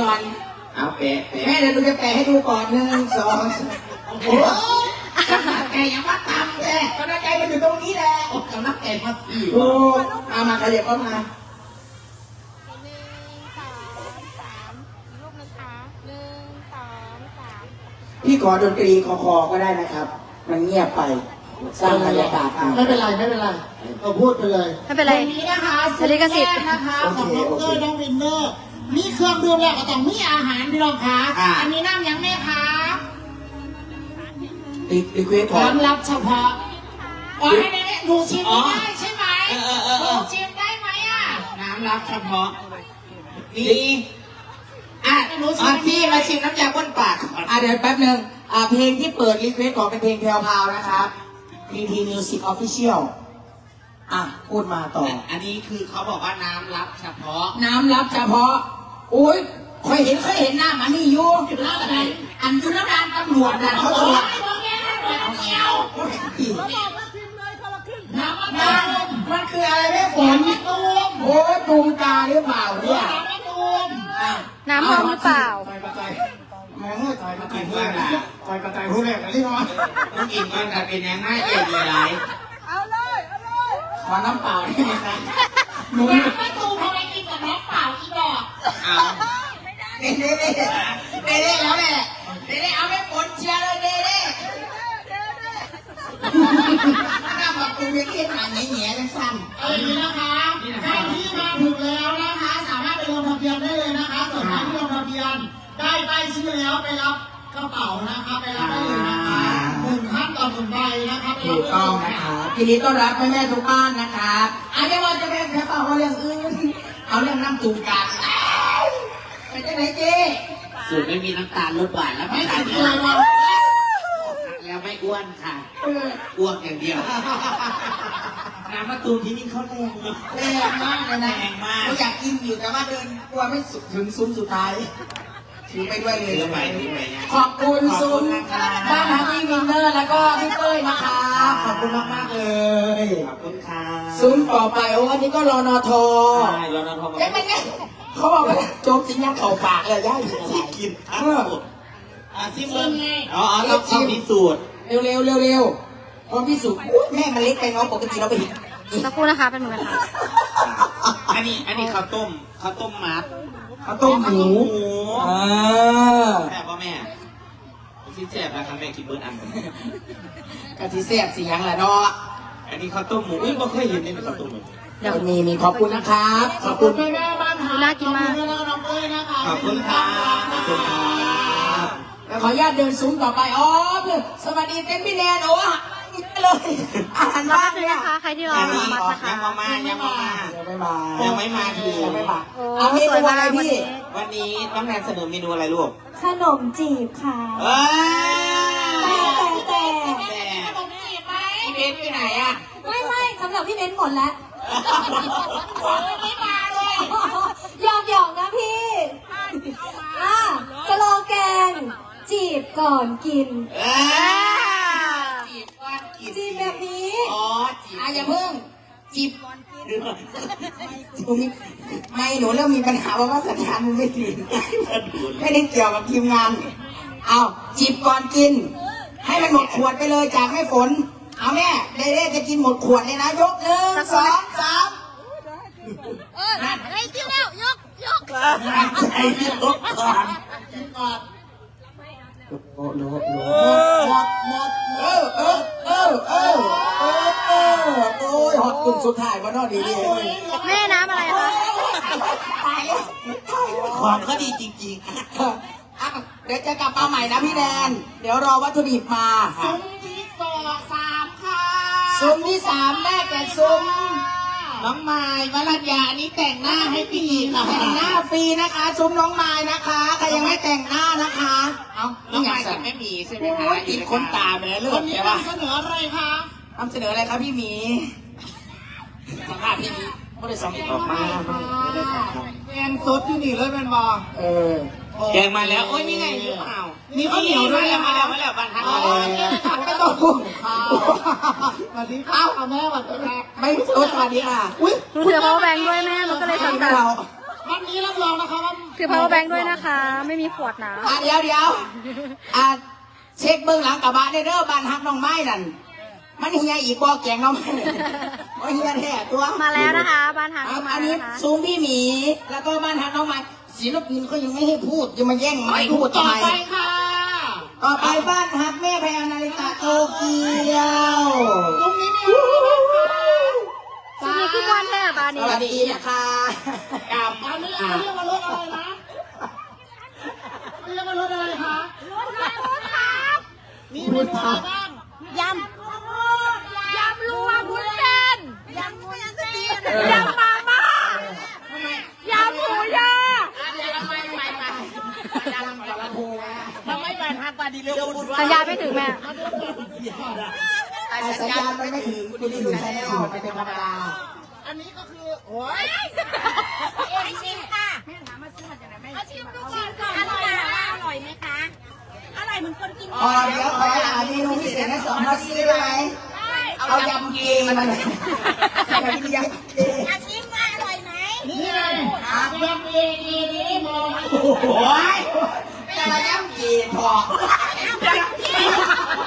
ก่อนเอาแปะแปะแม่เดี๋ยวหนูจะแปะให้ดูก่อนหนึ่งสองโอ้โหแกยังว่าตำแกกำลังใจมันอยู่ตรงนี้แหละโอ้กำลังแกมาสี่โอ้เอามาขยับเข้ามาหนึ่งสองสามอีกรูปหนึงค่ะหนึ่งสองสามพี่ขอดนตรีคอคอก็ได้นะครับ มันเงียบไป สร้างบรรยากาศไม่เป็นไรไม่เป็นไรเราพูดไปเลยไม่เป็นไรวันนี้นะคะสลิขสิทธิ์แรกนะคะของน้องเกอร์น้องวินเนอร์มีเครื่องดื่มแล้วก็ต้องมีอาหารพี่น้องคะอันนี้น้ำยังแม่คะรีรีเควสขอน้ำรับเฉพาะอ๋อให้แม่ดูชิมไม่ได้ใช่ไหมดูชิมได้ไหมอะน้ำรับเฉพาะนี่อะอะพี่มาชิมน้ำยาบ้วนปากก่อนอะเดี๋ยวแป๊บหนึ่งอะเพลงที่เปิดรีเควสขอเป็นเพลงแพรวพราวนะครับ PT Music Official อะ พูดมาต่อ อันนี้คือเขาบอกว่าน้ำรับเฉพาะ น้ำรับเฉพาะอุ้ยเคยเห็นเคยเห็นหน้ามันนี่อยู่น้ำอะไรอันอยู่น้ำดานตำรวจนะเขาตรวจน้ำมันมันคืออะไรแม่ฝนโอ้ยตูมกาหรือเปล่าเนี่ยอะน้ำหอมหรือเปล่า ต่อยกระต่ายแม่งเลยต่อยกระต่ายพูดแรกต่อยกระต่ายพูดแรกอันนี้เนาะน้องกินมันจะเป็นยังไงเอ็ดอะไรขอน้ำเปล่าได้ไหมครับหนูไม่ตูทำไมกินกับน้ำเปล่าอีดอกเอาเด้เด้เด้เด้เด้แล้วแม่เด้เด้เอาไม่ฝนเชียร์เลยเด้เด้ น้ำมาปูเวียนเทียนหางเหนียๆสั้นเอ้ยนี่นะคะใครที่มาถึงแล้วนะคะ สามารถไปลงทะเบียนได้เลยนะคะส่วนใครที่ลงทะเบียน ได้ใบชื่อแล้วไปรับกระเป๋านะคะไปรับได้เลยนะคะหนึ่งท่านต่อหนึ่งใบนะคะไปถูรับกได้ต้องเลยนะนะคะ คะทีนี้ต้อนรับแม่แม่ๆทุกบ้านนะคะอาจจะว่าจะเป็นแค่เปล่าเอาเรื่องอื่นเอาเรื่องน้ำตูมกันเป็นจังไหนเจ๊สูตรไม่มีน้ำตาลลดหวานแล้วไม่ไม่ติติดดเลเลยยว่ะ แล้วไม่อ้วนค่ะเอออ้วกอย่างเดียว น้ำมะตูมที่นี่เขาแรงเนอะแรงมากเลยนะแรงมากเราอยากกินอยู่แต่ว่าเดินกลัวไม่สุดถึงซุ้มสุดท้ายถือไปด้วยเลยถือไปถือไปนะขอบคุณขอบซุ้คุมณนะคะบ้านฮันนี่วินเนอร์แล้วก็พี่เต้ยนะคะ ขอบคุณมากมากๆเลย ขอบคุณค่ะซุ้มต่อไปโอ้อันนี้ก็รอนอทอใช่แล้วน้องทอมเอ๊ะไม่ไงเขาบอกว่าโจ๊กสิงยังเข่าปากเลยย่าอยู่อะไรกินเอออะซิมเลยอ๋ออ๋อต้องต้องพิสูจน์เร็วเร็วเร็วเร็วพอพี่สุอุ๊ยแม่มันเล็กไปเนาะปกติเราไปเห็นสักครู่นะคะเป็นหนึ่งนะคะอันนี้อันนี้ข้าวต้มข้าวต้มมัดข้าวต้มหมูหมูอ่าแซ่บป่ะแม่ชิ้นแซ่บนะครับแม่กินเบิร์ดอันหนึ่งกะทิแซ่บเสียงแหละเนาะอันนี้ข้าวต้มหมูอุ้ยไม่เคยเห็นเลยข้าวต้มหมูเดี๋ยวมีมีขอบคุณนะครับขขออบบคุคุณณแม่แม่บ้านหาน่ากินมากขอบคุณน้องเอ้ยนะคะขอบคุณค่ะ ขอบคุณค่ะแล้วขออนุญาตเดินซุ้มต่อไป อ๋อ สวัสดีเต็มพี่แนนโอ้เลยอาหารรอบ้าแป๊นบนึงเนี่ยนะคะใครที่รออันหมอนี้มัดออกนะคะ ยังมามายังมามายังไม่มายัยังไม่มาทียังไม่มาโอ้เอาเมสนูวยอะมากไรวันพี่นี้วันนี้น้องแนนเสนอเมนูอะไรลูก ขนมจีบค่ะเอ้ยแต่แต่แต่แต่ขนมจีบไหมพี่เบนไปไหนอะ ไม่ไม่สำหรับพี่เน้นหมดแล้วไม่มาเลยหยอกหยอกนะพี่อะสโลแกน จีบก่อนกิน เอ้ยจีบก้อนกินจีบแบบนี้ อ๋อจีบอะอย่าเพิ่งจีบหนูมีไม่หนูเริ่มมีปัญหาเพราะว่าสัญญาณมันไม่ถึงไม่ได้เกี่ยวกับทีมงาน เอาจีบก่อนกิน ให้มันหมดขวดไปเลยจากแม่ฝน เอาแม่เด้ๆจะกินหมดขวดเลยนะยกหนึ่งสองสาม เออเฮ้ยจิ้วแล้ว ยก ยก ใจลุกก่อน โอ้โหหมดหมดเออเออเออเออเออเออโอ้ยฮอตกลุ่มสุดท้ายมานอดีดีแม่น้ำอะไรคะตายแล้วของก็ดีจริงอะเดี๋ยวจะกลับมาใหม่นะพี่แดน เดี๋ยวรอวัตถุดิบมาซุ้มที่สองสามค่ะซุ้มที่สามแม่แก่ซุ้ม น้องไม้วรัญญาอันนี้แต่งหน้าให้พี่ค่ะแต่งหน้าฟรีนะคะซุ้มน้องไม้นะคะใครยังไม่แต่งหน้านะคะ เอาน้องอไม้ย่างจะสั่นไม่มีใช่ไหมคะอีกคนตาไปแล้วเลือวัดนนี้ใช่ปะนำเสนออะไรคะนำเสนออะไรครับพี่หมีสัมภาษณ์ที่นี้ไม่ได้สองออกมาไม่ได้สองแกงสดที่นี่เลยเป็นบอเออ แกงมาแล้ว โอ้ยนี่ไงหรือเปล่ามีข้าวเหนียวด้วยมานะแล้วมาแล้วมาแล้วบ้านทักอ๋อมาแล้วไม่ต้องพูดข้าวสวัสดีค่ะเอาแม่สวัสดีค่ะไม่รู้สวัสดีค่ะอุ้ยหนูถือ power bank ด้วยแม่หนูก็เลยสั่นเราวันนี้รับรองนะคะว่าๆถือ power bank ด้วยนะคะ ไม่มีขวดนะอะเดี๋ยวเดี๋ยวอะเช็คเบื้องหลังกระบะได้เด้อบ้านฮักน้องไม้นั่นมันเฮียอีกบ่แกงน้องไม้โอ้ยเฮียแท้ตัวมาแล้วนะคะ บ้านหางอะเข้ามาอันนี้นะคะซูมพี่หมีแล้วก็บ้านฮักน้องไม้ ศิลปินเขายังไม่ให้พูดยังมาแย่งไม้พูดต่อทำไมไปค่ะ ต่อไปบ้านฮักแม่แพงนาฬิกาโตเกียวตรงนี้มีอะไรบ้างคะสุนีคือวันแท้บานสนี้วัสดีนะคะกับอันนี้เขาเรียกว่ารถอะไรนะเขาเรียกว่ารถอะไรคะมีเมนูอะไรบ้างยำ ยำรวมวุ้นเส้น ยำวุ้นเส้น ยำมาม่ายำหมูยอ ทำไมบ้านฮักบ้าน ดีเร็วบุญสัญญาณไม่ถึงแม่ไอ้สัญญาณไม่ไม่ถึงคุณดีดูใช้ไม่ออกไม่เป็นธรรมดาอันนี้ก็คือโอ้ยไอชิมค่ะเอาชิมดูก่อนก่อนอร่อยไหมอร่อยไหมคะ อร่อยเหมือนคนกินอ๋อเดี๋ยวขออ่านเมนูพิเศษทั้งสองมาซีได้ไหมเอายำเกมาเลยยำเกอาชิมว่าอร่อยไหมนี่ไงยำเองเองนี่มองโอ้ย แต่ละยำเกพอ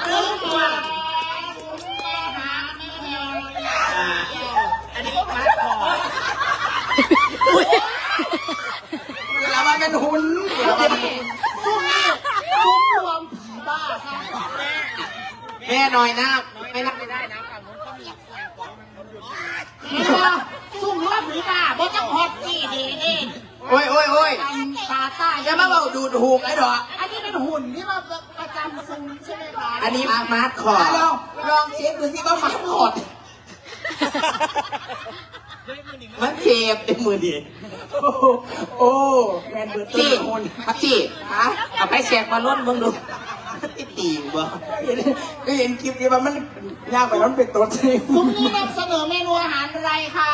ซื้อตัวมาหาแม่แมวอันนี้มาขอเวลามันเป็นหุ่นเวลามันคุ้มคุ้มรวมผีบ้าแม่หน่อยนะไม่นับไม่ได้นะฝั่งนู้นก็มี เห็นปะซุ่มรวมผีบ้าบ่ต้องฮอตสี่ดีเอง โอ้ยโอ้ยโอ้ย ตาใต้ จะมาบอกดูถูกไอ้ดอก อันนี้เป็นหุ่นที่มาประจำซุ้มใช่ไหมคะ อันนี้มา ขอลองลองเช็คดูสิว่ามันหมดมันเจ็บในมือดีโอ้โหโอ้แมนเบิร์ตจีคนพักจีฮะเอาไปแชกมาล้นเบิ่งดูติดตีบ่เห็นก็เห็นคลิปนี้ว่ามันยากไปแล้วมันเป็นตัวจริงซุ้มนี้นำเสนอเมนูอาหารอะไรคะ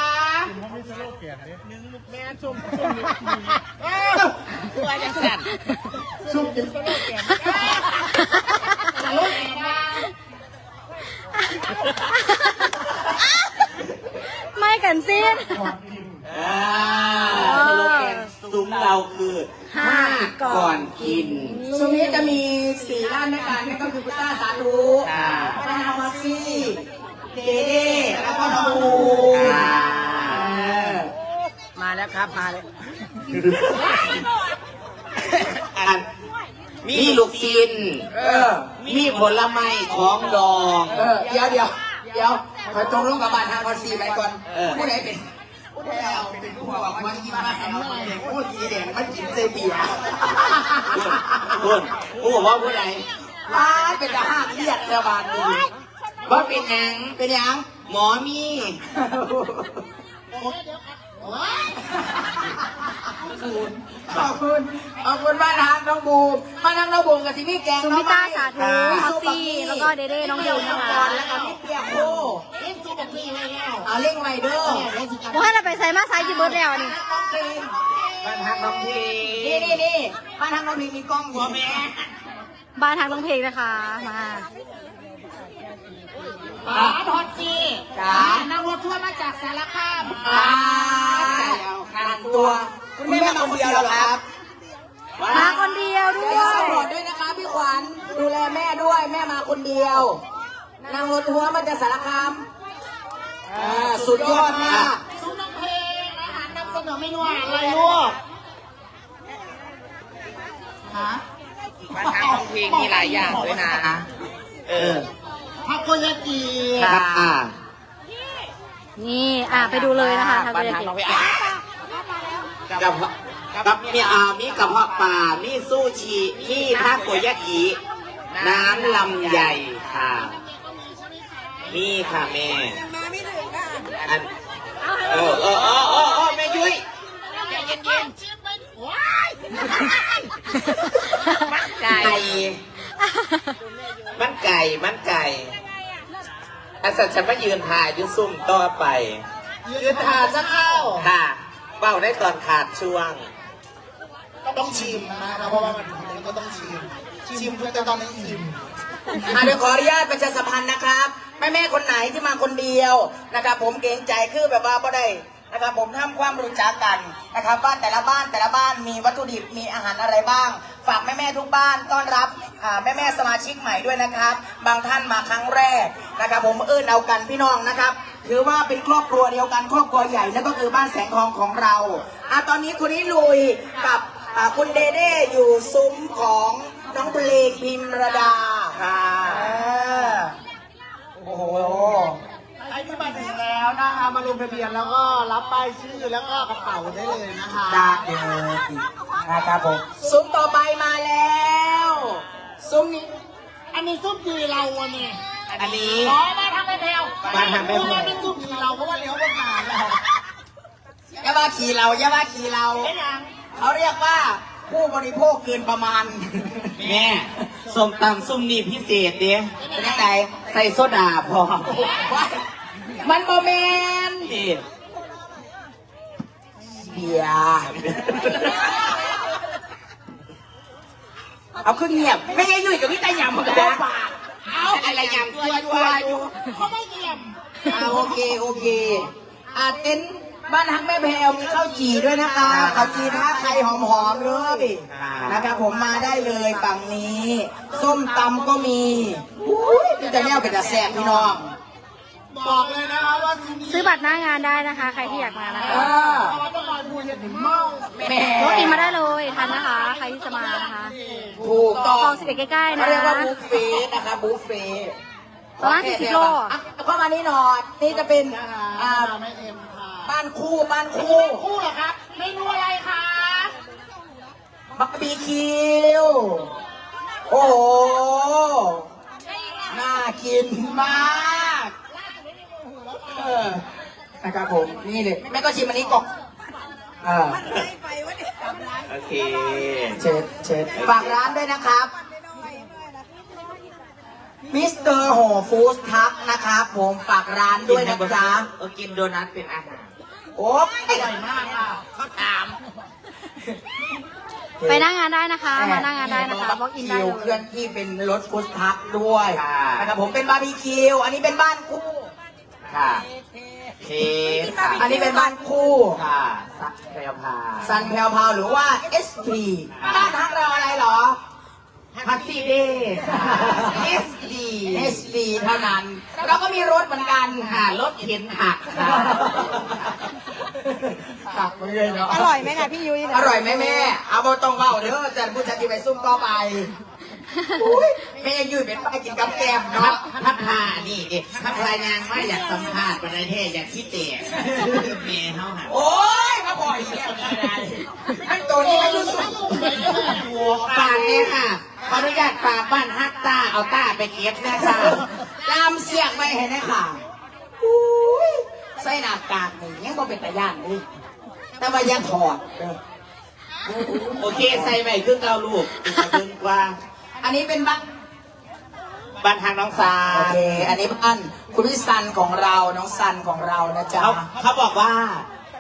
ตัวจังสั่นซุปกินจะรู้ไหมว่า ไม่กันสิ้นอ่าสโลแกนซุ้มเราคือห้าก่อนกิน ช่วงนี้จะมีสี่ร้านด้วยกันนั่นก็คือพุต้าสาธุค่ะปานามาซี่เดเด้แล้วก็น้องบูอ่ามาแล้วครับมาเลยอันมีลูกชิ้นเออ มีผลไม้ของดอง เออเดี๋ยวเดี๋ยว เดี๋ยวขอตรงลงกับบานทางคอนซีไปก่อนเออผู้ใดเป็นผู้ใดเอาเป็นผู้บอกว่ากินมาแข่งเราเด็กผู้กีเด่นมันกินเซเบียพูดพูดบอกว่าผู้ใดร้านเป็นทหารเลียดเจ้าบานดีว่าเป็นหยังเป็นยังหมอมี ขอบคุณ ขอบคุณบ้านทางน้องบูมบ้านทางน้องบูมกับซิมี่แกงสุมิต้าสาธุพักซี่แล้วก็เดเด้น้องดิวนะคะแล้วก็มิเปียโคเล่นซุปแบบนี้ไว้แล้วเอาเล่งไวเดอร์โอ้ให้เราไปใส่มาไซส์จีเบิร์ดแล้วนี่น้องเพลงบ้านฮักน้องพีนี่นี่นี่บ้านทางน้องเพลงมีกล้องอยู่แม่บ้านทางน้องเพลงนะคะ มา ป๋าทอดซีจ๋า นั่งรถทัวร์มาจากสารคามอ่าการตัว คุณแม่มาคนเดียวเหรอครับ มาคนเดียวด้เดี๋วย สปอร์ตด้วยนะคะพี่ขวัญ ดูแลแม่ด้วยแม่มาคนเดียว นั่งรถทัวร์มาจากสารคามอ่าสุดยอดมากซุปน้องเพลงอาหารนำเสนอเมนูอาหารอะไรลูกฮะบ้านฮักน้องพีมีหลายอย่างด้วยนะ เออ ทาโกยากิครับอ่านี่อะไปดูเลยนะคะทางบ้านเรือฮักเกน้องพีอะกับกับมีอ่ามีกระเพาะปลามีซูชิมีทาโกยากิน้ำลำใหญ่ค่ะนี่ค่ะแม่อันเออเออเออเออเออแม่ยุ้ยใจเย็นชิมไปว้ายๆมันไก่ มันไก่ มันไก่อาสัตว์ฉันมายืนถ่ายอยุซุ่มต่อไป ยืนทานจะเข้าค่ะเป้าได้ตอนขาดช่วง ต้องชิมนะครับเพราะว่ามันถึงนี้ก็ต้องชิม ชิมเพื่อจะตอนนี้อิ่มอะเดี๋ยวขออนุญาตประชาสัมพันธ์นะครับแม่แม่ๆคนไหนที่มาคนเดียวนะครับ ผมเกรงใจคือแบบว่าบ่ได้นะครับผมทำความรู้จักกันนะครับว่าแต่ละบ้านแต่ละบ้านมีวัตถุดิบมีอาหารอะไรบ้าง ฝากแม่ๆทุกบ้านต้อนรับ แม่าแม่ๆสมาชิกใหม่ด้วยนะครับ บางท่านมาครั้งแรกนะครับ ผมเอื้นเอากันพี่น้องนะครับ ถือว่าเป็นครอบครัวเดียวกันครอบครัวใหญ่นั่นก็คือบ้านแสงทองของเราอะตอนนี้คุณนิลุยกับอ่าคุณเดเด้อยู่ซุ้มของน้องเพลงพิมรดาค่ะอ่าโอ้โหใครที่มาถึงแล้วนะคะมาลงทะเบียนแล้วก็รับป้ายชื่อแล้วก็กระเป๋าได้เลยนะคะดาเดินอีกนะครับผมซุ้มต่อไปมาแล้ว ซุ้มนี้ อันนี้ซุปดีเราวันนี้อันนี้ขอมาทำไปแถวบ้านทำไม่แผ่วว่าเป็นซุปดีเราเพราะว่าเลี้ยวบนหาแล้วอย่าว่าขี่เราอย่าว่าขี่เราเป็นยังเขาเรียกว่าผู้บริโภคเกินประมาณ แม่ส้มตำส้มนี่พิเศษเด้เป็นยังไงใส่โซดาพอว่ามันโมเมนนี่เบียร์ เอาขึ้นเงียบไม่ให้ยุ่ยกับพี่ตาหยำกับบ้าปากเอาอะไรอย่างตัวตัวอยู่เขาไม่เกี่ยมอ่าโอเคโอเคอ่าเต็นท์บ้านฮักแม่แพรวมีข้าวจี่ด้วยนะคะข้าวจี่ท่าไข่หอมๆเลยนะครับผมมาได้เลยฝั่งนี้ ส้มตำก็มีอุ้ยพี่จะแนวเป็นตะแซ่บพี่น้อง บอกเลยนะคะว่าซินซื้อบัตรหน้างานได้นะคะ ใครที่อยากมานะเอคะอเพราะว่าต้องมาพูดเห็นถึงเมาแม่รถอินมาได้เลยทันนะคะ ใครที่จะมานะคะถูกต้องคลองสิบเอ็ดใกล้ๆนะเขาเรียกว่าบุฟเฟ่ต์นะคะบุฟเฟ่ต์ประมาณ40โลอะเข้ามานี่หน่อยนี่จะเป็นอ่าไม่เอ็มค่ะบ้านคู่บ้านคู่คู่เหรอครับเมนูอะไรคะบาร์บีคิวโอ้โหน่ากินมากเออนะครับผมนี่เลยแม่ก็ชิมอันนี้ก่อนเออโอเค เชิญเชิญฝากร้านด้วยนะครับมิสเตอร์โฮฟู้ดทักนะครับผมฝากร้านด้วยนะจ๊ะเออกินโดนัทเป็นอาหารโอ้ยอร่อยมากค่ะเขาถาม ไปหน้างานได้นะคะ มาหน้างานได้นะคะบล็อกอินได้คิวเลเคลื่อยนที่เป็นรถฟู้ดทักด้วยนะครับผมเป็นบาร์บีคิว อันนี้เป็นบ้านคู่ ค่ะเทค่ะอันนี้เป็นบ้านคู่ค่ะสักแพรวพาซันแพลวพาวหรือว่า SP บ้านทักเราอะไรเหรอพัซซี่เดย์ค่ะ SD SD เท่านั้น เราก็มีรถเหมือนกันค่ะรถเข็นผักค่ะขับไปเลยเนาะ อร่อยไหมนะพี่ยุ้ยอร่อยไหมแม่ เอาบต้องเบ้าเด้อจันผู้จัดที่ไปซุ่มต่อไปอุ้ย แม่ยืดเป็นไปกินกับแกมพัเนาะดพัดพานี่เด็กพัดพายางไม่อยากสัมภาษณ์ประเทศอยากคิดเตะเมย์เท่าหันโอ้ยมาบ่อยแล้วอะไรไอ้ตัวนี้ไม่รู้สึกฝากเนี่ยค่ะขออนุญาตฝากบ้านฮักตาเอาต้าไปเก็บนะคะตามเสียงไปเห็นไหมค่ะอุ้ยใส่หน้ากากนี่ยังบ่เป็นตาย่านเลยแต่ว่ายังถอดเด้อโอเคใส่ใหม่ครึ่งเกาลูกอีกครึ่งกว่า อันนี้เป็นบ้าน บ้านทางน้องซาโอเค อันนี้บ้านคุณพี่ซันของเรา น้องซันของเรานะจ๊ะ เขาเขาบอกว่า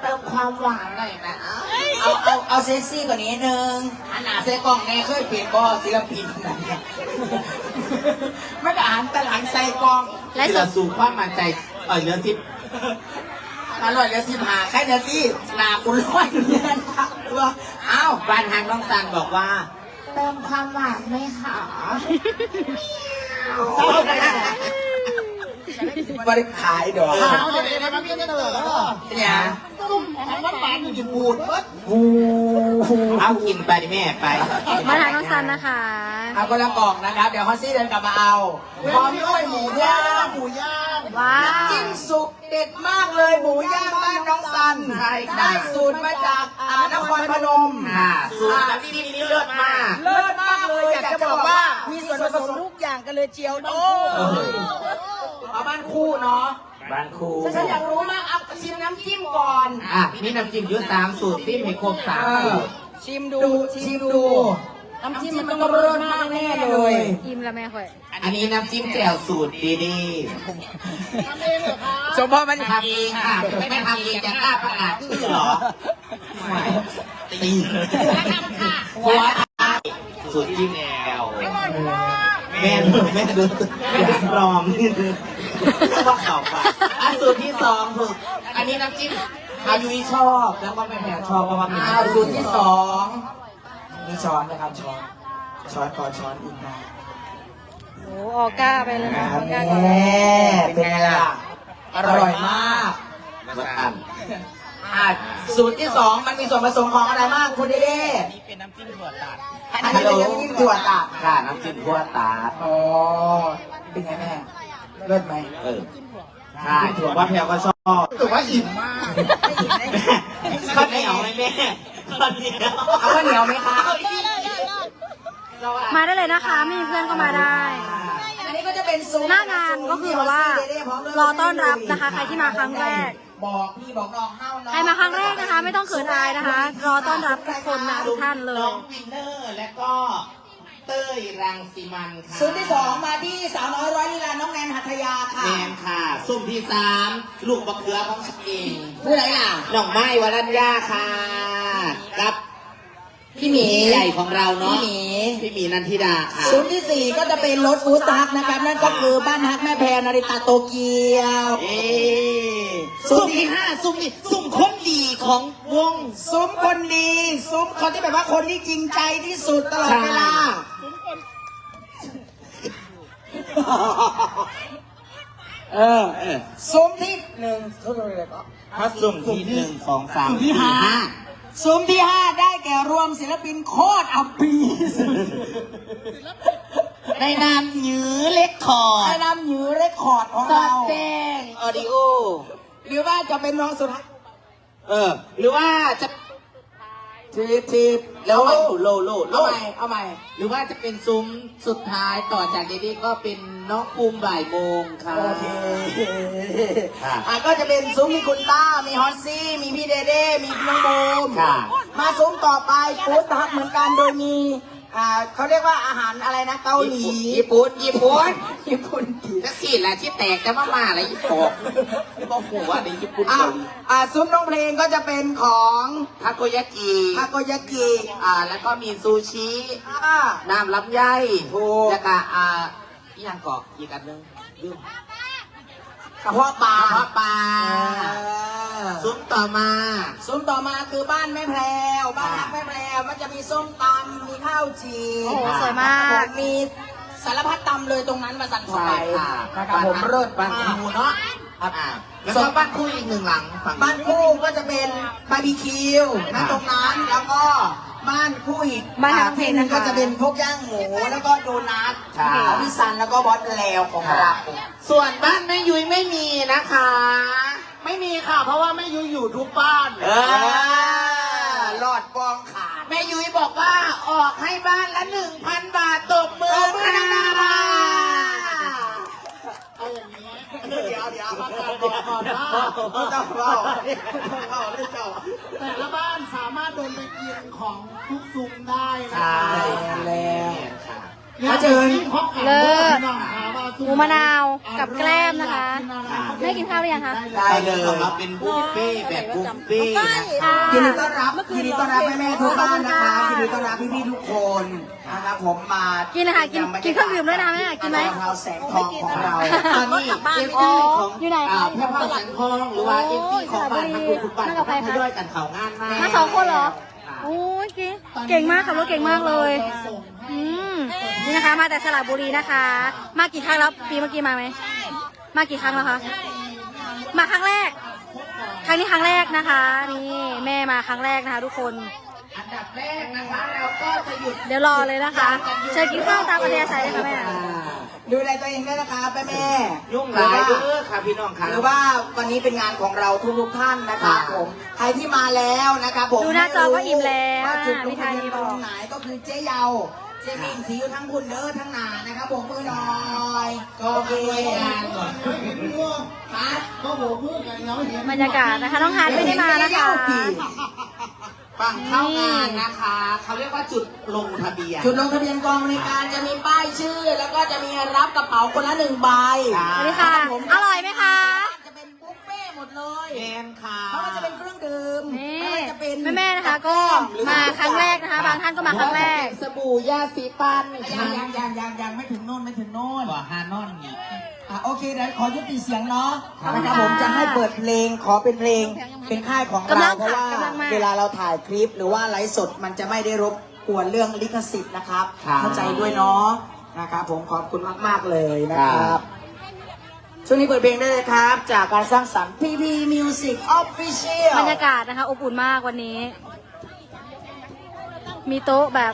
เติมความหวานหน่อยนะ เอาเอาเอาเซ็กซี่กว่านี้นึงอันหนาใส่กล่องแน่เคยเปลี่ยนบอศิลปินนั่นเนี่ยไม่ก็อ่านแต่หลังใส่กล่องและที่สเราดสู่ความมั่นใจเออเรือซิปอร่อยเลยสิบหาแค่เดียวที่หนาคุณร้อยเนี่ยนะครับว่าอ้าวบ้านทางน้องซันบอกว่า เติมความหวานไหมคะ 好时候开始 บริขายดอกเอาเดี๋ยวมาเพี้ยนเตอร์แล้วก็เนี่ยซุ่มทางวัดป่าอยู่ญี่ปุ่นเบิดหูเอากินไปดิแม่ไป มาทางน้องซันนะคะ เอาคนละกล่องนะครับ เดี๋ยวฮอสซี่เดินกลับมาเอาพร้อมด้วยหมูย่างหมูย่างว้าวจิ้มสุกเด็ดมากเลยหมูย่างบ้านน้องซันได้สูตรมาจากอ่านครพนมค่ะสูตรน้ำจิ้มนี่เลิศมากเลิศมากเลยอยากจะบอกว่ามีส่วนผสมทุกอย่างกันเลยเจียวโอ้ เออเอาบ้านคู่เนาะบ้านครูฉันอยากรู้มากเอาชิมน้ำจิ้มก่อนอะนี่น้ำจิ้มอยุทธสามสูตรซิมให้ครบสามเออสูตรชิมดูชิมดูน้ำจิ้มมันต้องเลิศมากแน่เลย อิ่มแล้วแม่ค่อยอันนี้น้ำจิ้มแจ่วสูตรดีดีทำเองเหรอคะสมพอมันทำเองค่ะไม่ได้ทำเองจะกล้าประกาศชื่อเหรอตีหัวสูตรจิ้มแอลแม่ดูแม่ดูแม่ดูปลอม นี่ดูว่าเข่าปากอะสูตรที่สองถูกอันนี้น้ำจิ้มอายุชอบแล้วก็แม่แพรชอบเพราะว่าเป็นอ้าวสูตรที่สองมีช้อนนะครับช้อนช้อนก่อนช้อนอีกนะโอ้ออก้าไปเลยนะออก้าก่อนแม่เป็นไงล่ะอร่อยมากมาอันอะสูตรที่สองมันมีส่วนผสมของอะไรบ้างคุณเด้เด้นี่เป็นน้ำจิ้มถั่วตัดอันนี้เป็นน้ำจิ้มถั่วตัดค่ะน้ำจิ้มถั่วตัดอ๋อเป็นไงแม่ เลิศไหมเออใช่ว่าแพรก็ชอบถือว่าอิ่มมากข้าวเหนียวไหมแม่ข้าวเหนียวเอาข้าวเหนียวไหมคะมาได้เลยนะคะไม่มีเพื่อนก็มาได้ อันนี้ก็จะเป็นซุ้มหน้างานก็คือแบบว่ารอต้อนรับนะคะ ใครที่มาครั้งแรกบอกพี่บอกน้องเฮาเนาะใครมาครั้งแรกนะคะ ไม่ต้องเขินอายนะคะ รอต้อนรับทุกคนนะทุกท่านเลน้อยงวินเนอร์และก็ เต้ยรังสีมันค่ะซุ้มที่สองมาที่สาวน้อยร้อยลีลาน้องแนนหัทยาค่ะแมนค่ะซุ่มที่สามลูกมะเขือของฉันเองผู้ใดล่ะ น้องไม้วรัญญาค่ะ กับ พี่หมีพี่ใหญ่ของเราเนาะพี่หมีพี่หมีนันทิดาค่ะซุ้มที่สี่ก็จะเป็นรถฟู้ดทักนะครับ นั่นก็คือบ้านฮักแม่แพรนาริตาโตเกียวเอ๊ซุ่มที่ห้าซุ่มนี่ซุ่มคนดีของวงซุ้มคนดีซุ้มคนที่แบบว่าคนที่จริงใจที่สุดตลอดเวลาเออเออซุ้มที่หนึ่งซุ้มอะไรก็ถ้าซุ่มที่หนึ่งสองสามซุ่มที่ห้า ซุ้มที่ห้าได้แก่รวมศิลปินโคตรอัปปีสุดในนามหยือเล็กคอไอ้ร์ดนำหยือเรคคอร์ดของสอเราดแจ้งออดิโอ หรือว่าจะเป็นน้องสุดท้ายเออ หรือว่าจะ ทีบทีบแล้วโลโลโลโลเอาใหม่เอาใหม่ หรือว่าจะเป็นซุ้มสุดท้ายต่อจากเดดี้ก็เป็นน้องภูมิบ่ายโมงค่ะโอเคค่ะ อะก็จะเป็นซุ้มมีคุณต้า มีฮอตซี่ มีพี่เดเด้ มีน้องบูมค่ะ มาซุ้มต่อไปฟู้ดทักเหมือนกันโดยมี อ่าเขาเรียกว่าอาหารอะไรนะเกาหลีญี่ปุ่นญี่ปุ่นญี่ปุ่นดีจักสี่แหละที่แตกแต่มามาอะไรญี่ปุ่นบอกหัวในญี่ปุ่นอะเกาหลีอ่าซุ้มน้องเพลงก็จะเป็นของทาโกยากิทาโกยากิอ่าแล้วก็มีซูชิอ่าน้ำลำไยถูกแล้วก็อ่าอีกอย่างกอกอีกอันหนึงลืม กระเพาะปลากระเพาะปลาอ่าซุ้มต่อมา ซุ้มต่อมาคือบ้านแม่แพรวบ้านรักแม่แพรวมันจะมีส้มตำมีข้าวจีโอ้โหสวยมากผมมีสารพัดตำเลยตรงนั้นมาสั่งเข้าใช่ไปค่ะนะครับผมเลิศบ้านมากครูเนาะครับอ่าแล้วก็บ้านครูอีกหนึ่งหลังฝั่ง บ้านคู่ก็จะเป็นบาร์บีคิวนะตรงนั้นแล้วก็ บ้านคู่อีกบ้านทางอ่เพลงที่หนึงนะคะ ก็จะเป็นพวกย่างหมูแล้วก็โดนัทค่ะของพี่ซันแล้วก็บอสแล้วของค่ะเราส่วนบ้านแม่ยุ้ยไม่มีนะคะ ไม่มีค่ะ เพราะว่าแม่ยุ้ยอยู่ทุกบ้าน เออหลอดปองขาด แม่ยุ้ยบอกว่าออกให้บ้านละหนึ่งพันบาทตบมือตบมือค่ะดังๆค่ะเอาอย่างนี้ เดี๋ยวเดี๋ยวพักการบอกก่อนว่าไม่ต้องเล่าไม่ต้องเล่าไม่ต้องแต่ละบ้านสามารถเดินไปกินของทุกซุ้มได้นะใช่คะ แล้วค่ะ เนี่ยเชิญที่เขาขายเลิศพี่น้องค่ะว่าหมูมะนาวกับแกล้มนะคะอยากกินอะไรได้กินข้าวหรือยังคะได้เลยสำหรับเป็นบุฟเฟ่ต์แบบบุฟเฟ่ต์นะคะยินดีต้อนรับยินดีต้อนรับแม่แม่ๆทุกบ้านนะคะยินดีต้อนรับพี่พี่ๆทุกคนนะครับผมมากิกินนะคะกินกินเครื่องดื่มด้วยนะแม่กินไหมเราแสงทองของเราตอนนี้เอฟซีของอยู่ไหนคะอ่าแพร่ภาพสังทองหรือว่าเอฟซีของบ้านทางคุณคุณบ้านมากับใครคะทยอยกันเขางานมากมาสองคนเหรอ โอ้ยเก่งเก่งมากขับรถเก่งมากเลยอืมนี่นะคะ มาแต่สระบุรีนะคะ มากี่ครั้งแล้วปีเมื่อกี้มาไหมมากี่ครั้งแล้วคะมาครั้งแรก ครั้งนี้ครั้งแรกนะคะนี่แม่มาครั้งแรกนะคะทุกคนอันดับแรกนะคะเราก็จะหยุดเดี๋ยวรอเลยนะคะเชิญกินข้าวตามอัธยาศัยเลยค่ะแม่ ดูแลตัวเองด้วยนะคะแม่แม่ยุ่งหลายเด้อค่ะพี่น้องค่ะ หรือว่าวันนี้เป็นงานของเราทุกๆท่านนะครับค่ะผมใครที่มาแล้วนะครับผมดูหน้าจอก็อิ่มแล้วว่าจุดลพี่งธาทะนีเบียนบอกตรงไหนก็คือเจ๊เยาเจ๊มิ่งสีอยู่ทั้งคุณเด้อทั้งหนานะครับผมมือหน่อยก็โอเคงานก่อนเห็นเรื่องฮะก็โหพูดกันแล้วเห็นบรรยากาศนะคะน้องฮาร์ดไม่ได้มานะคะ ฝั่งเข้างานนะคะ เขาเรียกว่าจุดลงทะเบียน จุดลงทะเบียนกองในการจะมีป้ายชื่อ แล้วก็จะมีรับกระเป๋าคนละหนึ่งใบค่ะ สวัสดีค่ะ ผมอร่อยไหมคะ จะเป็นบุฟเฟ่ต์หมดเลยแมนค่ะ เพราะว่าจะเป็นเครื่องดื่มนี่ไม่ว่าจะเป็นแม่ๆนะคะก็มาครั้งแรกนะคะ บางท่านก็มาครั้งแรก สบู่ยาสีฟันยังยังยังยังยังไม่ถึงโน่นไม่ถึงโน่น กว่าฮานอนอีก อะโอเคเดี๋ยวขอยุติเสียงเนาะนะครับผมจะให้เปิดเพลงขอเป็นเพลงเป็นค่ายของกำลัเรางเพราะว่าค่ะกำลังมา เวลาเราถ่ายคลิปหรือว่าไลฟ์สดมันจะไม่ได้รบกวนเรื่องลิขสิทธิ์นะครับครับ เข้าใจด้วยเนาะนะครับผมขอบคุณมากๆเลยนะครับ ช่วงนี้เปิดเพลงได้เลยครับ จากการสร้างสรรค์ PP Music Official บรรยากาศนะคะอบอุ่นมากวันนี้ มีโต๊ะแบบ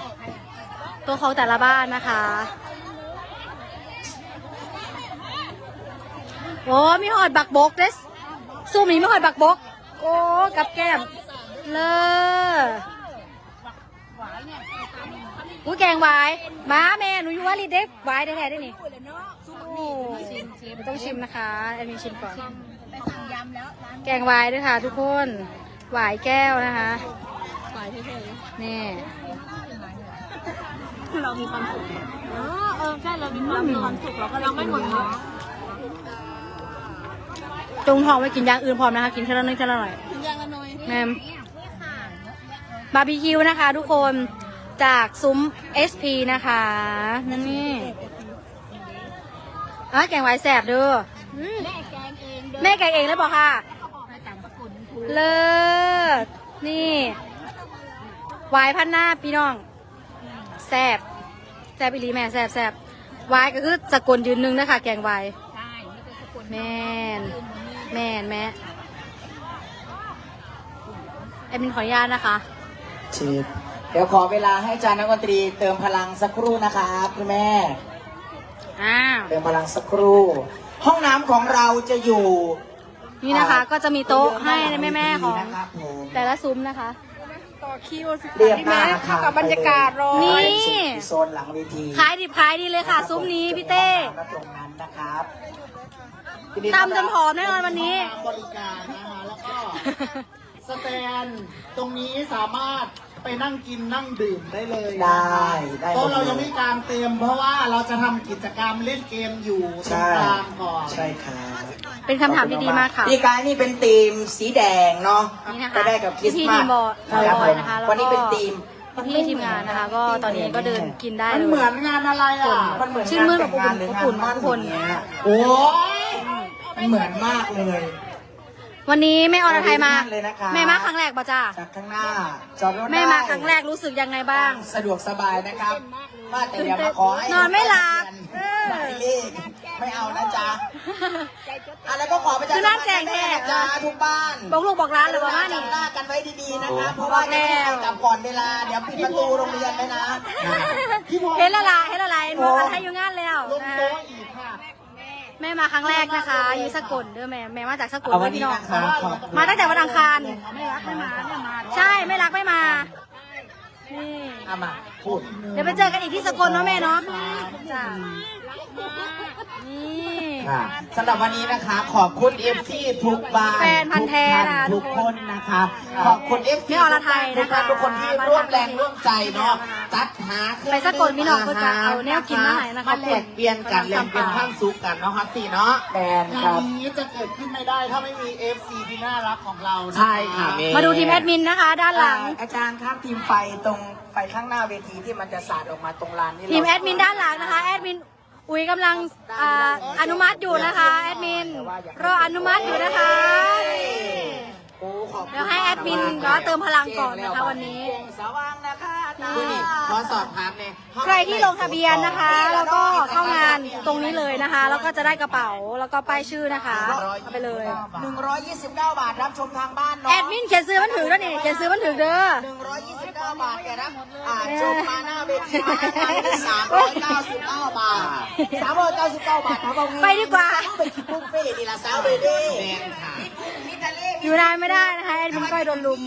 โต๊ะของแต่ละบ้านนะคะ โอ้มีหอดบักบกเดสสู้มีไม่หอดบักบก โอ้กับแก้มเลออู้แกงหวายมาแม่หนูอยู่ว่าลีเด็กหวายแท้ๆได้นี่โอ้ต้องชิมนะคะแอดมินชิมก่อนแกงวายด้วยค่ะทุกคนหวายแก้วนะคะหวายเฉยๆนี่เรามีความสุขเออเออใช่เรามีความสุขเราก็เราไม่หมดเนาะ จงทองไว้กินอย่างอื่นพร้อมนะคะ กินแค่ละนิดแค่ละหน่อยอย่างละน้อยแมมบาร์บีคิวนะคะ ทุกคนจากซุ้ม SP นะคะนั่นนี่อะแกงวายแสบเด้ออืมแม่แกงเองเด้อแม่แกงเองเลยบอกค่ะมาจากสกุลภูเลิศนี่วายพันหน้าพี่น้องแซบแซบอีหลีแม่แซบแซบวายก็คือสกลยืนหนึ่งนะคะแกงวาย ใช่นี่เป็นสกุลแม่น แม่นแม่แอดมินขออนุญาตนะคะชิดเดี๋ยวขอเวลาให้อาจารย์นักดนตรี เติมพลังสักครู่นะครับคุณแม่ อ้าวเติมพลังสักครู่ ห้องน้ำของเราจะอยู่นี่นะคะ ก็จะมีโต๊ะให้แม่แม่ๆของ นะครับผมแต่ละซุ้มนะคะเรียบหน้าอาคารกับบรรยากาศรอนี่นี่ โซนหลังเวที ขายดิบขายดีเลยค่ะ ซุ้มนี้พี่เต้ ตรงนั้นนะครับ ตำจนผอมแน่นอนวันนี้บริการนะคะแล้วก็ สแตนตรงนี้สามารถไปนั่งกินนั่งดื่มได้เลยนะคะได้ได้หมดโต๊ะเรายังไม่กางเต็มเพราะว่าเราจะทำกิจกรรมเล่นเกมอยู่ตรงใช่กลางก่อน ใช่ครับเป็นคำถามที่ดีมากค่ะ พี่กายนี่เป็นธีมสีแดงเนาะนี่นะคะก็ได้กับคริสต์พี่มาทีสมบอยนะครับบอยนะคะแล้วก็ วันนี้เป็นธีมพี่ๆทีมงานนะคะ ก็ตอนนี้ก็เดินกินได้มันเลยเหมือนงานอะไรอะมันเหมือนชื่นมื่นงาแต่งงานหรืองานอบอุ่นมั่นทุกคน อย่างเงี้ย โอ้ยมัน เหมือนมากเลยวันนี้แม่อรไทยมา สวัสดีทุกท่านเลยนะคะแม่มาครั้งแรกป่ะจ้าจากข้างหน้า จอดรถแม่มาได้ครั้งแรกรู้สึกยังไงบ้าง สะดวกสบายนะครับว่าแต่อย่ามาขอให้นอนไม่หลับเออ หมายเลขไม่เอานะจ๊ะอะแล้วก็ขอประชาคือสันั่มนพันแจกธ์แทให้นนะจ๊ะทุกบ้านบอกลูกบอกร้านเลยว่ามานี่ จำหน้ากันไว้ดีๆนะครับเพราะว่าจะไม่ให้กลับก่อนเวลาเดี๋ยวปิดประตูโรงเรียนเลยนะ เห็นละลายเห็นละลายหนูกันให้อยู่งานแล้วลงนะ โต๊ะอีกค่ะ แม่มาครั้งแรกนะคะอยู่สกลเด้อแม่แม่มาจากสกลเอาเลวัยนพี่นี้น้องนะครับขอบคุณมาตั้งแต่วันอังคารไม่รักไม่มาไม่มาใช่ไม่รักไม่มานี่เอามาพูด เดี๋ยวไปเจอกันอีกที่สกลเนาะแม่เนาะจ้ะ นี่ค่ะสำหรับวันนี้นะคะ ขอบคุณเอฟซีทุกบ้านแฟนพันธุ์แท้นะคะทุกคนนะคะ ขอบคุณเอฟซีแม่อรไทยทุกนะคะท่านทุกคนที่ร่วมแรงร่วมใจเนาะจัดหาเครื่องไปสกลพี่น้องเพื่อจะเอาแนวกินมาให้นะคะ มาแลกเปลี่ยนกันแลกเปลี่ยนความสุขกันเนาะฮัตซี่เนาะแมนงาครันบนี้จะเกิดขึ้นไม่ได้ถ้าไม่มี FC ที่น่ารักของเรานใช่ค่ะเมย์มาดูทีมแอดมินนะคะ ด้านหลัง อาจารย์ครับทีมไฟตรงไฟข้างหน้าเวทีที่มันจะสาดออกมาตรงลานนี่ทีมแอดมินด้านหลังนะคะ แอดมิน อุ๋ยกำลังอ่าอนุมัติอยู่นะคะแอดมินรออนุมัติอยู่นะคะโอ้ขอบคุณ เดี๋ยวให้แอดมินเนาะเติมพลังก่อนนะคะวันนี้เก่งสว่างนะคะตาดูนี่ขอสอบถามเลยใครที่ลงทะเบียนนะคะ แล้วก็เข้างานตรงนี้เลยนะคะ แล้วก็จะได้กระเป๋าแล้วก็ป้ายชื่อนะคะเอาไปเลยหนึ่งร้อยยี่สิบเก้าบาทรับชมทางบ้านเนาะแอดมินเขียนซื้อมันถือแล้วนี่เขียนซื้อมันถือเด้อหนึ่งร้อยยี่สิบเก้าบาทแต่รับอ่าชมมาหน้าเวทีสามร้อยเก้าสิบเก้าบาทสามร้อยเก้าสิบเก้าบาทครับผมไปดีกว่าไปกินบุฟเฟ่ต์นี่ละสาวเบเบ้แมนค่ะมีทะเล อยู่นานไม่ได้นะคะแอดมินก้อยโดนลุม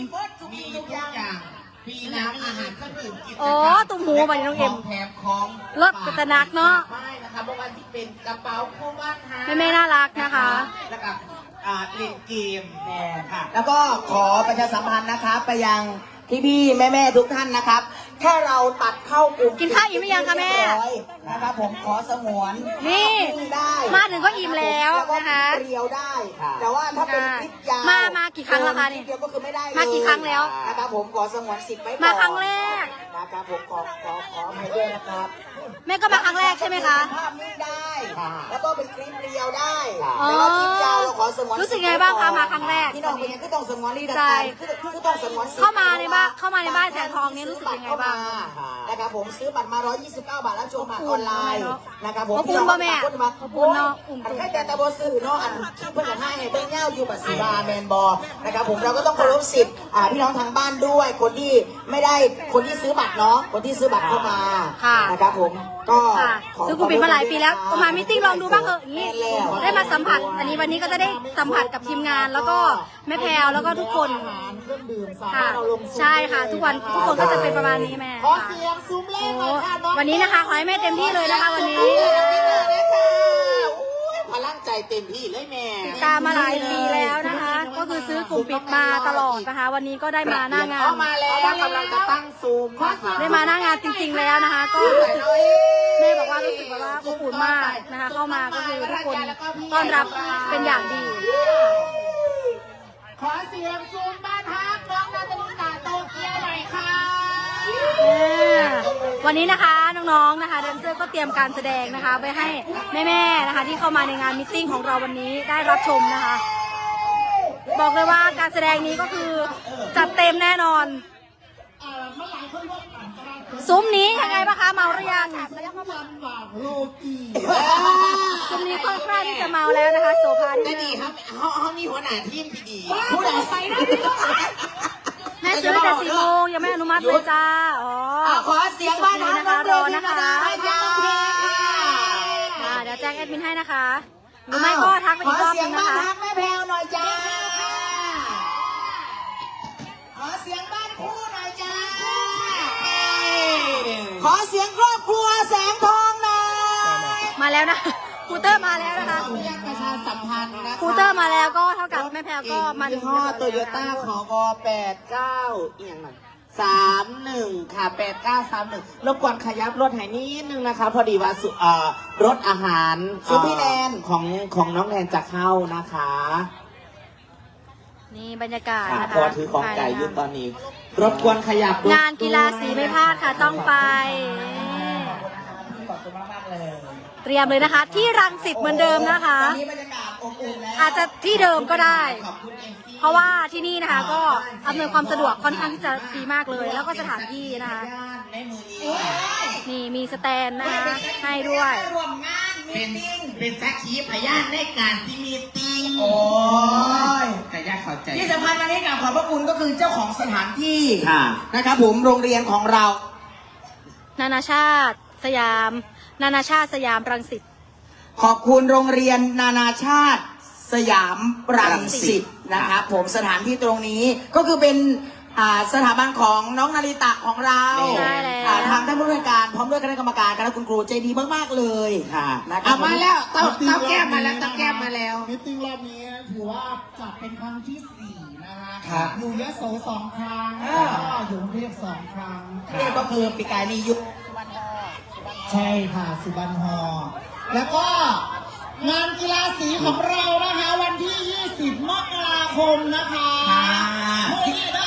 มีทุกอย่างมีน้ำอาหารเครื่องดื่มกิจกรรโอ้ตุ้มหูไปน้องเอ็มขแถมของรถปัตตนักเนาะไม่นะคะเพราะว่าที่เป็นกระเป๋าคู่บ้านหาแม่แม่น่ารักนะคะ แล้วก็อ่าเล่นเกมแม่ค่ะ แล้วก็ขอประชาสัมพันธ์นะครับไปยังพี่พี่ๆแม่แม่ๆทุกท่านนะครับ แค่เราตัดเข้ากลุ่มกินข้าวอิ่มหรือยังคะแม่เรียบร้อยนะครับผมขอสงวนนี่ได้มาถึงก็อิ่มแล้วนะคะแล้วก็เรียวได้ แต่ว่าถ้าเป็นคลิปยาวมามากี่ครั้งแล้วคะนี่ลิปเดียวก็คือไม่ได้เลยมากี่ครั้งแล้ว นะครับผมขอสงวนสิทธิ์ไว้ก่อน มาครั้งแรก นนะครับผมขอขอขอให้ด้วยนะครับแม่ก็มาครั้งแรกใช่ไหมคะ ภาพนิ่งได้ค่ะแล้วก็เป็นคลิปเรียวได้ค่ะแต่ว่าคลิปยาวเราขอสงวนรู้สึกไงบ้างคะมาครั้งแรกพี่น้องเป็นยังก็ต้องสงวนลีดใช่คือคือต้องสงวนสิทธิ์เข้ามาในบ้านเข้ามาในบ้านแสงทองนี้รู้สึกยังไงบ้างนะครับผมซื้อบัตรมา 129 บาทแล้วชมผ่านออนไลน์นะครับผมขอบคุณพ่อแม่ขอบคุณมาขอบคุณเนาะอุ่มอันแค่แต่ตะโบซื้อเนาะอันที่เพิ่งจะให้เบิ้งเง่าอยู่บัตรสีบาแมนบอนะครับผมเราก็ต้องเคารพสิทธิ์อ่าพี่น้องทางบ้านด้วย คนที่ไม่ได้คนที่ซื้อบัตรเนาะคนที่ซื้อบัตรเข้ามาค่ะ นะครับผมก็ค่ะขซื้อกูปิดมาหลายปีแล้วก็มามิ팅ลองดูบ้างเถอะอย่างนี้แม่แล้วได้มาสัมผัส อันนี้วันนี้ก็จะได้สัมผัสกับทีมงาน แล้วก็แม่แพรวแล้วก็ทุกคน อาหารเครื่องดื่มสาค่ะมารถเอาลงซุ้มใช่ค่ะ ทุกวันทุกคนก็จะเป็นประมาณนี้แม่ขอค่ะเสียงซุ้มเล่โอ้นหน่อยค่ะน้องวันนี้นะคะขอให้แม่เต็มที่เลยนะคะวันนี้พลังใจเต็มที่เลยแม่ติดตามมาหลายปีแล้วนะคะ ก็คือซื้อกลุ่มปิดมาตลอดนะคะ วันนี้ก็ได้มาหน้างาน เข้ามาแล้วกำลังจะตั้งซูมนะคะได้มาหน้างานจริง ๆ แล้วนะคะ ก็แม่บอกว่ารู้สึกแบบว่าอบอุ่นมากนะคะ เข้ามาก็คือทุกคนต้อนรับเป็นอย่างดี ขอเสียงซูมบ้านฮักน้องนาตาลิตาโตเกียวหน่อยค่ะวันนี้นะคะน้องๆนะคะแดนเซอร์ก็เตรียมการแสดงนะคะ ไปให้แม่ๆนะคะ ที่เข้ามาในงานมิทติ้งของเราวันนี้ได้รับชมนะคะ บอกเลยว่าการแสดงนี้ก็คือจัดเต็มแน่นอนเอ่อเมื่อไหร่เขาเรียกอ่านกระดาษซุ้มนี้ยังไงบ้างคะเมาหรือยังแล้วก็มันหวานโลกีซุ้มนี้ค่อนข้างที่จะเมาแล้วนะคะโสภาแต่ที่ดีครับเขาเขามีหัวหน้าทีมที่ดีผู้ใดไปนะแม่ซื้อแต่สี่โมงยังไม่อนุมัติเลยจ้าอ๋ออะขอเสียงบ้านฮักน้องเดรอวิดนะคะได้จ้าอ่าเดี๋ยวแจ้งแอดมินให้นะคะหรือไม่ก็ทักไปอีกรอบขอเสีนึยงงบ้านะนคะฮักแม่แพรวหน่อยจ้า อเสียงครอบครัวแสงทองหน่อยมาแล้วนะครูเตอร์มาแล้วนะคะขออนุญาตประชาสัมพันธ์นะคะครูเตอร์มาแล้วก็เท่ากับแม่แพรวก็มายี่ห้อโตโยต้าของอแปดเก้าเอียงหน่อยสามหนึ่งค่ะแปดเก้าสามหนึ่งรบกวนขยับรถให้นิดนึงนะคะ พอดีว่าสุเอ่อรถอาหารสุพี่แนนของของน้องแนนจะเข้านะคะนี่บรรยากาศค่ะนะเพคะราะว่าถือของไก่อยุตอนนี้ รบกวนขยับรถงานกีฬาสีไม่พลาดค่ะต้องไป ขอบคุณมากๆเลยเตรียมเลยนะคะ ที่รังสิตเหมือนเดิมนะคะ ตอนนี้บรรยากาศอบอุ่นแล้วอาจจะที่เดิมก็ได้ ขอบคุณเอ็มซีเพราะว่าที่นี่นะคะก็อำนวยความสะดวกค่อนข้างที่จะดีมากเลย แล้วก็สถานที่นะคะในมือนี้นี่มีสแตนนะคะให้ด้วยรวมงาน มีเป็นติ้งเป็นสักขีพยานในการที่มีติงโอ้ยแต่ยากเข้าใจ ที่สำคัญวันนี้กราบขอบพระคุณก็คือเจ้าของสถานที่ค่ะ นะครับผมโรงเรียนของเรา นานาชาติ สยาม นานาชาติสยามรังสิต ขอบคุณโรงเรียนนานาชาติ สยามรังสิตนะครับผมสถานที่ตรงนี้ก็คือเป็น อ่าสถาบันของน้องนาริตะของเราใช่แล้ว อ่าทางท่านผู้บริการพร้อมด้วยคณะกรรมการคณะคุณครูใจดีมากๆเลยค่ะนะครับ เอามาแล้วเต้าเต้าแก้มมาแล้วเต้าแก้มมาแล้ว มิตติ้งรอบนี้ถือว่าจัดเป็นครั้งที่สี่นะคะครับอยู่ยโสสองครั้งอ่า แล้วก็อยู่กรุงเทพสองครั้ง นี่ก็คือปีกายนี้ยุค ใช่ค่ะสุบรรณฮอแล้วก็งานกีฬาสีของเรานะคะ วันที่ 20 มกราคมนะคะเมื่อนี้นะสิ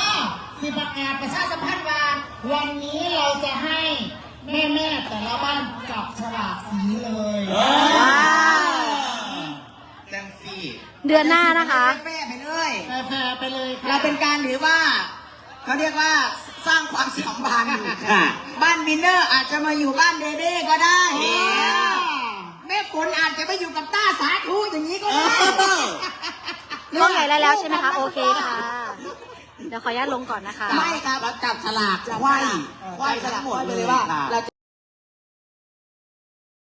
ประกาศประชาสัมพันธ์ว่า วันนี้เราจะให้แม่ๆแต่ละบ้านจับฉลากสีเลยว้าวจังสี่เดือนหน้านะคะ แฟ่ๆไปเลย แฟร์ๆไปเลยค่ะเราเป็นการถือว่าเขาเรียกว่าสร้างความสัมพันธ์ค่ะบ้านวินเนอร์อาจจะมาอยู่บ้านเดเด้ก็ได้แม่ฝนอาจจะไปอยู่กับต้าสาธุอย่างนี้ก็ได้กล้องใหญ่ได้แล้วใช่ไหมคะ โอเคค่ะ เดี๋ยวขออนุญาตลงก่อนนะคะ ไม่ครับ เราจับฉลากไขว้ไขว้สลักหมดไขว้ไปเลเลยยว่าค่ะเรา